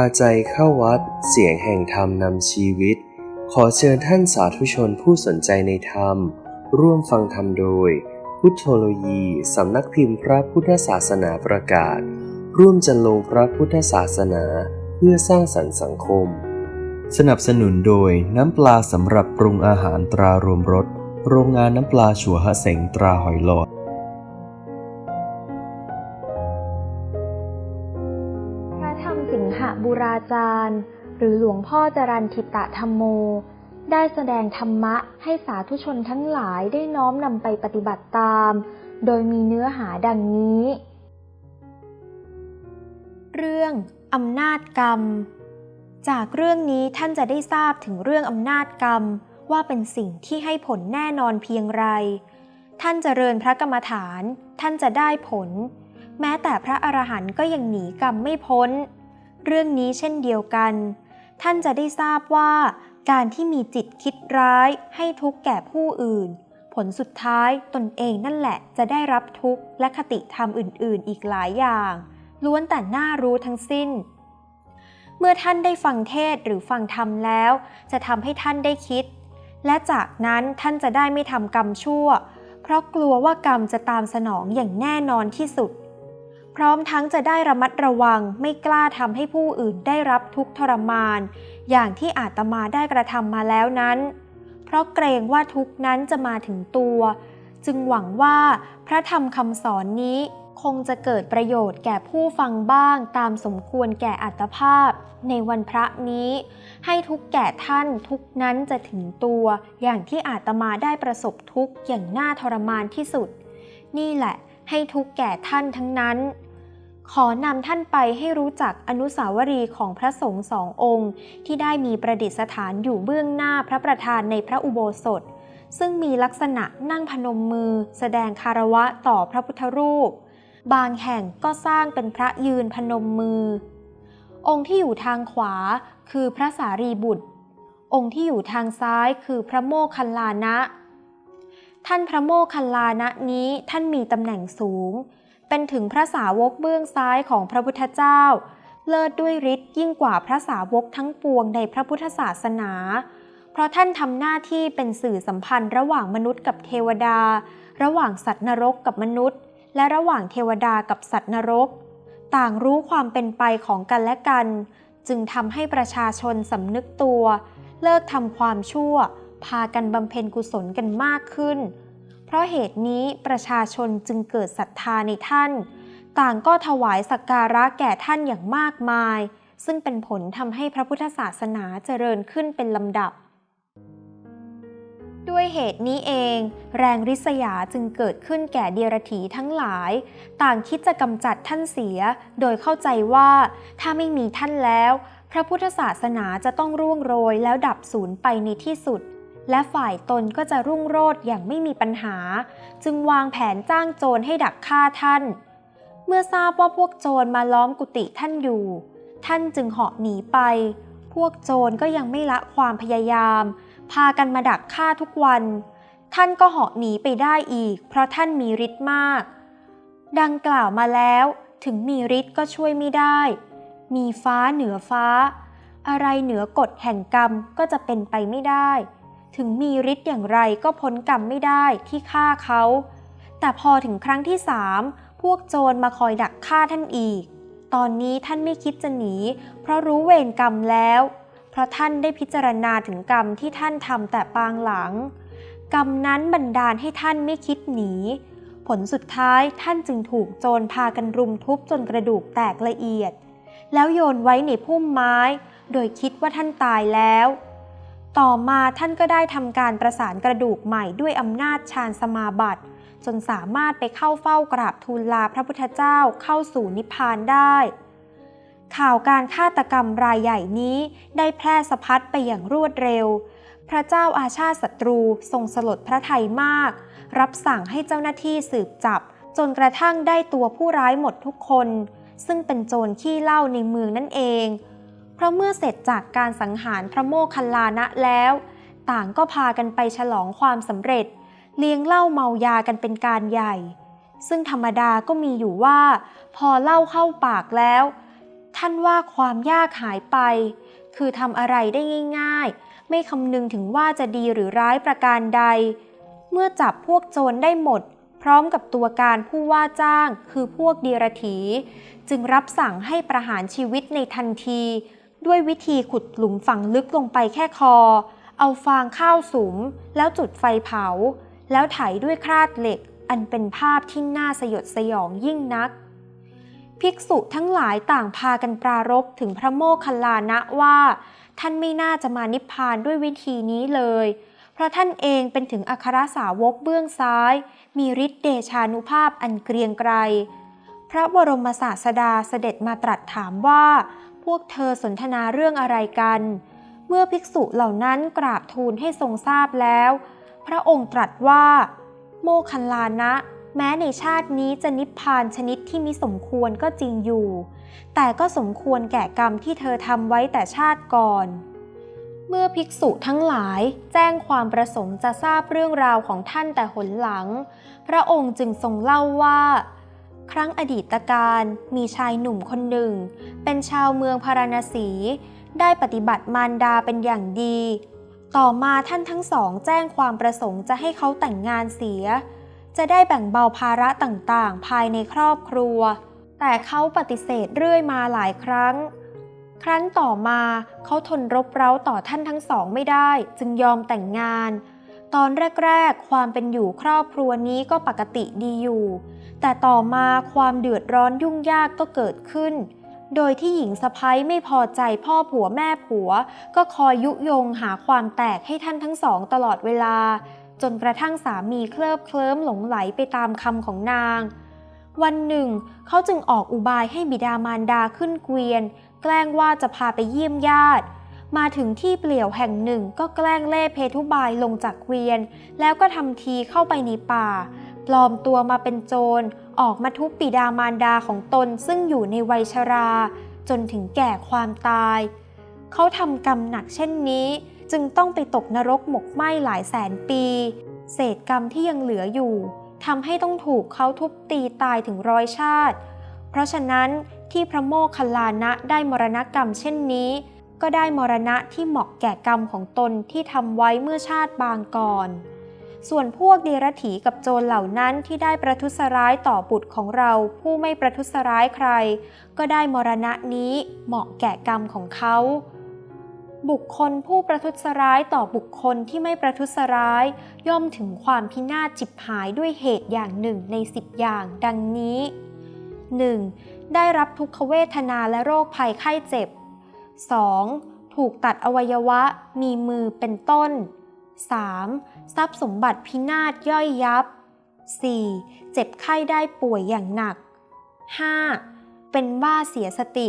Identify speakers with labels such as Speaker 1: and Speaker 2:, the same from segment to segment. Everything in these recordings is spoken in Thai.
Speaker 1: าใจเข้าวัด เสียงแห่งธรรมนำชีวิต ขอเชิญท่านสาธุชนผู้สนใจในธรรม ร่วมฟังธรรมโดย พุทธโลยีสำนักพิมพ์พระพุทธศาสนาประกาศ ร่วมจันลงพระพุทธศาสนาเพื่อสร้างสรรค์สังคม สนับสนุนโดยน้ำปลาสำหรับปรุงอาหารตรารวมรสโรงงานน้ำปลาชัวฮะเสงตราหอยหลอด
Speaker 2: จารย์ หรือหลวงพ่อจรันทิตะธรรมโม ได้แสดงธรรมะให้สาธุชนทั้งหลายได้น้อมนำไปปฏิบัติตาม โดยมีเนื้อหาดังนี้ เรื่องอำนาจกรรม จากเรื่องนี้ท่านจะได้ทราบถึงเรื่องอำนาจกรรม ว่าเป็นสิ่งที่ให้ผลแน่นอนเพียงไร ท่านเจริญพระกรรมฐาน ท่านจะได้ผล แม้แต่พระอรหันต์ก็ยังหนีกรรมไม่พ้น เรื่องนี้เช่นเดียวกัน ท่านจะได้ทราบว่า การที่มีจิตคิดร้ายให้ทุกข์แก่ผู้อื่น ผลสุดท้ายตนเองนั่นแหละจะได้รับทุกข์และคติธรรมอื่น ๆ อีกหลายอย่าง ล้วนแต่น่ารู้ทั้งสิ้น เมื่อท่านได้ฟังเทศหรือฟังธรรมแล้ว จะทำให้ท่านได้คิด และจากนั้นท่านจะได้ไม่ทำกรรมชั่ว เพราะกลัวว่ากรรมจะตามสนองอย่างแน่นอนที่สุด พร้อมทั้งจะได้ระมัดระวังไม่กล้าทำให้ผู้อื่นได้รับทุกทรมาน อย่างที่อาตมาได้กระทำมาแล้วนั้น เพราะเกรงว่าทุกนั้นจะมาถึงตัว จึงหวังว่าพระธรรมคำสอนนี้คงจะเกิดประโยชน์แก่ผู้ฟังบ้างตามสมควรแก่อัตภาพ ในวันพระนี้ ให้ทุกแก่ท่านทุกนั้นจะถึงตัวอย่างที่อาตมาได้ประสบทุกอย่างน่าทรมานที่สุด นี่แหละให้ทุกแก่ท่านทั้งนั้น ขอนำท่านไปให้รู้จักอนุสาวรีย์ของพระสงฆ์สององค์ ที่ได้มีประดิษฐานอยู่เบื้องหน้าพระประธานในพระอุโบสถ ซึ่งมีลักษณะนั่งพนมมือ แสดงคารวะต่อพระพุทธรูป บางแห่งก็สร้างเป็นพระยืนพนมมือ องค์ที่อยู่ทางขวาคือพระสารีบุตร องค์ที่อยู่ทางซ้ายคือพระโมคคัลลานะ ท่านพระโมคคัลลานะนี้ท่านมีตำแหน่งสูง เป็นถึงพระสาวกเบื้องซ้ายของพระพุทธเจ้า เลิศด้วยฤทธิ์ยิ่งกว่าพระสาวกทั้งปวงในพระพุทธศาสนา เพราะท่านทำหน้าที่เป็นสื่อสัมพันธ์ระหว่างมนุษย์กับเทวดา ระหว่างสัตว์นรกกับมนุษย์ และระหว่างเทวดากับสัตว์นรก ต่างรู้ความเป็นไปของกันและกัน จึงทำให้ประชาชนสำนึกตัว เลิกทำความชั่ว พากันบำเพ็ญกุศลกันมากขึ้น ราะเหตุนี้ประชาชนจึงเกิดศรัทธาในท่าน ต่างก็ถวายสักการะแก่ท่านอย่างมากมาย ซึ่งเป็นผลทำให้พระพุทธศาสนาเจริญขึ้นเป็นลำดับ ด้วยเหตุนี้เอง แรงริษยาจึงเกิดขึ้นแก่เดียรถีทั้งหลาย ต่างคิดจะกำจัดท่านเสีย โดยเข้าใจว่าถ้าไม่มีท่านแล้ว พระพุทธศาสนาจะต้องร่วงโรยแล้วดับสูญไปในที่สุด และฝ่ายตนก็จะรุ่งโรจน์อย่างไม่มีปัญหา จึงวางแผนจ้างโจรให้ดักฆ่าท่าน เมื่อทราบว่าพวกโจรมาล้อมกุฏิท่านอยู่ ท่านจึงเหาะหนีไป พวกโจรก็ยังไม่ละความพยายาม พากันมาดักฆ่าทุกวัน ท่านก็เหาะหนีไปได้อีก เพราะท่านมีฤทธิ์มาก ดังกล่าวมาแล้วถึงมีฤทธิ์ก็ช่วยไม่ได้ มีฟ้าเหนือฟ้า อะไรเหนือกฎแห่งกรรมก็จะเป็นไปไม่ได้ ถึงมีฤทธิ์อย่างไรก็พ้นกรรมไม่ได้ที่ฆ่าเขา แต่พอถึงครั้งที่สามพวกโจรมาคอยดักฆ่าท่านอีก ตอนนี้ท่านไม่คิดจะหนี เพราะรู้เวรกรรมแล้ว เพราะท่านได้พิจารณาถึงกรรมที่ท่านทำแต่ปางหลัง กรรมนั้นบันดาลให้ท่านไม่คิดหนี ผลสุดท้ายท่านจึงถูกโจรพากันรุมทุบจนกระดูกแตกละเอียด แล้วโยนไว้ในพุ่มไม้ โดยคิดว่าท่านตายแล้ว ต่อมาท่านก็ได้ทำการประสานกระดูกใหม่ด้วยอำนาจฌานสมาบัติ จนสามารถไปเข้าเฝ้ากราบทูลลาพระพุทธเจ้าเข้าสู่นิพพานได้ ข่าวการฆาตกรรมรายใหญ่นี้ได้แพร่สะพัดไปอย่างรวดเร็ว พระเจ้าอาชาติศัตรูทรงสลดพระทัยมาก รับสั่งให้เจ้าหน้าที่สืบจับ จนกระทั่งได้ตัวผู้ร้ายหมดทุกคน ซึ่งเป็นโจรขี้เล้าในเมืองนั่นเอง เพราะเมื่อเสร็จจากการสังหารพระโมคคัลลานะแล้ว ต่างก็พากันไปฉลองความสำเร็จ เลี้ยงเหล้าเมายากันเป็นการใหญ่ ซึ่งธรรมดาก็มีอยู่ว่า พอเหล้าเข้าปากแล้ว ท่านว่าความยากหายไป คือทำอะไรได้ง่าย ๆ ไม่คำนึงถึงว่าจะดีหรือร้ายประการใด เมื่อจับพวกโจรได้หมดพร้อมกับตัวการผู้ว่าจ้างคือพวกเดียรถี จึงรับสั่งให้ประหารชีวิตในทันที ด้วยวิธีขุดหลุมฝังลึกลงไปแค่คอ เอาฟางข้าวสุม แล้วจุดไฟเผา แล้วไถด้วยคราดเหล็ก อันเป็นภาพที่น่าสยดสยองยิ่งนัก ภิกษุทั้งหลายต่างพากันปรารบถึงพระโมคคัลลานะว่า ท่านไม่น่าจะมานิพพานด้วยวิธีนี้เลย เพราะท่านเองเป็นถึงอัครสาวกเบื้องซ้าย มีฤทธิเดชานุภาพอันเกรียงไกรพระบรมศาสดาเสด็จมาตรัสถามว่า พวกเธอสนทนาเรื่องอะไรกัน เมื่อภิกษุเหล่านั้นกราบทูลให้ทรงทราบแล้ว พระองค์ตรัสว่า โมคคัลลานะ แม้ในชาตินี้จะนิพพานชนิดที่มิสมควรก็จริงอยู่ แต่ก็สมควรแก่กรรมที่เธอทำไว้แต่ชาติก่อน เมื่อภิกษุทั้งหลายแจ้งความประสงค์จะทราบเรื่องราวของท่านแต่หนหลัง พระองค์จึงทรงเล่าว่า ครั้งอดีตการมีชายหนุ่มคนหนึ่ง เป็นชาวเมืองพาราณสี ได้ปฏิบัติมารดาเป็นอย่างดี ต่อมาท่านทั้งสองแจ้งความประสงค์จะให้เขาแต่งงานเสีย จะได้แบ่งเบาภาระต่างๆ ภายในครอบครัว แต่เขาปฏิเสธเรื่อยมาหลายครั้ง ครั้นต่อมาเขาทนรบเร้าต่อท่านทั้งสองไม่ได้ จึงยอมแต่งงาน ตอนแรก ๆ ความเป็นอยู่ครอบครัวนี้ก็ปกติดีอยู่ แต่ต่อมาความเดือดร้อนยุ่งยากก็เกิดขึ้น โดยที่หญิงสะพ้ยไม่พอใจพ่อผัวแม่ผัว ก็คอยยุยงหาความแตกให้ท่านทั้งสองตลอดเวลา จนกระทั่งสามีเคลิบเคลิ้มหลงไหลไปตามคำของนาง วันหนึ่ง เขาจึงออกอุบายให้บิดามารดาขึ้นเกวียน แกล้งว่าจะพาไปเยี่ยมญาติ มาถึงที่เปลี่ยวแห่งหนึ่งก็แกล้งเล่เพทุบายลงจากเกวียน แล้วก็ทำทีเข้าไปในป่า ปลอมตัวมาเป็นโจร ออกมาทุบปิดามารดาของตนซึ่งอยู่ในวัยชรา จนถึงแก่ความตาย เขาทำกรรมหนักเช่นนี้ จึงต้องไปตกนรกหมกไหม้หลายแสนปี เศษกรรมที่ยังเหลืออยู่ทำให้ต้องถูกเขาทุบตีตายถึงร้อยชาติ เพราะฉะนั้นที่พระโมคคัลลานะได้มรณกรรมเช่นนี้ ก็ได้มรณะที่เหมาะแก่กรรมของตนที่ทำไว้เมื่อชาติบางก่อน ส่วนพวกเดรถีกับโจรเหล่านั้นที่ได้ประทุษร้ายต่อบุตรของเราผู้ไม่ประทุษร้ายใคร ก็ได้มรณะนี้เหมาะแก่กรรมของเขา บุคคลผู้ประทุษร้ายต่อบุคคลที่ไม่ประทุษร้าย ย่อมถึงความพินาศจิบหายด้วยเหตุอย่างหนึ่งในสิบอย่างดังนี้ 1. ได้รับทุกขเวทนาและโรคภัยไข้เจ็บ 2. ถูกตัดอวัยวะมีมือเป็นต้น 3. ทรัพย์สมบัติพินาศย่อยยับ 4. เจ็บไข้ได้ป่วยอย่างหนัก 5. เป็นบ้าเสียสติ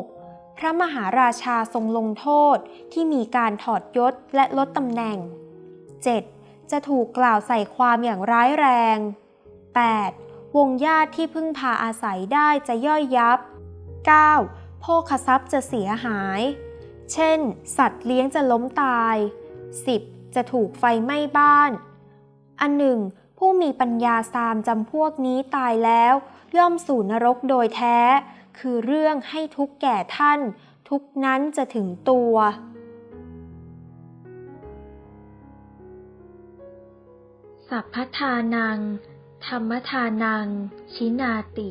Speaker 2: 6. พระมหาราชาทรงลงโทษที่มีการถอดยศและลดตำแหน่ง 7. จะถูกกล่าวใส่ความอย่างร้ายแรง 8. วงญาติที่พึ่งพาอาศัยได้จะย่อยยับ 9. โภคทรัพย์จะเสียหาย เช่น สัตว์เลี้ยงจะล้มตาย 10. จะถูกไฟไหม้บ้าน อันหนึ่ง ผู้มีปัญญาสามจำพวกนี้ตายแล้ว ย่อมสู่นรกโดยแท้ คือเรื่องให้ทุกแก่ท่าน ทุกนั้นจะถึงตัว
Speaker 3: สัพพทานัง ธรรมทานัง ชินาติ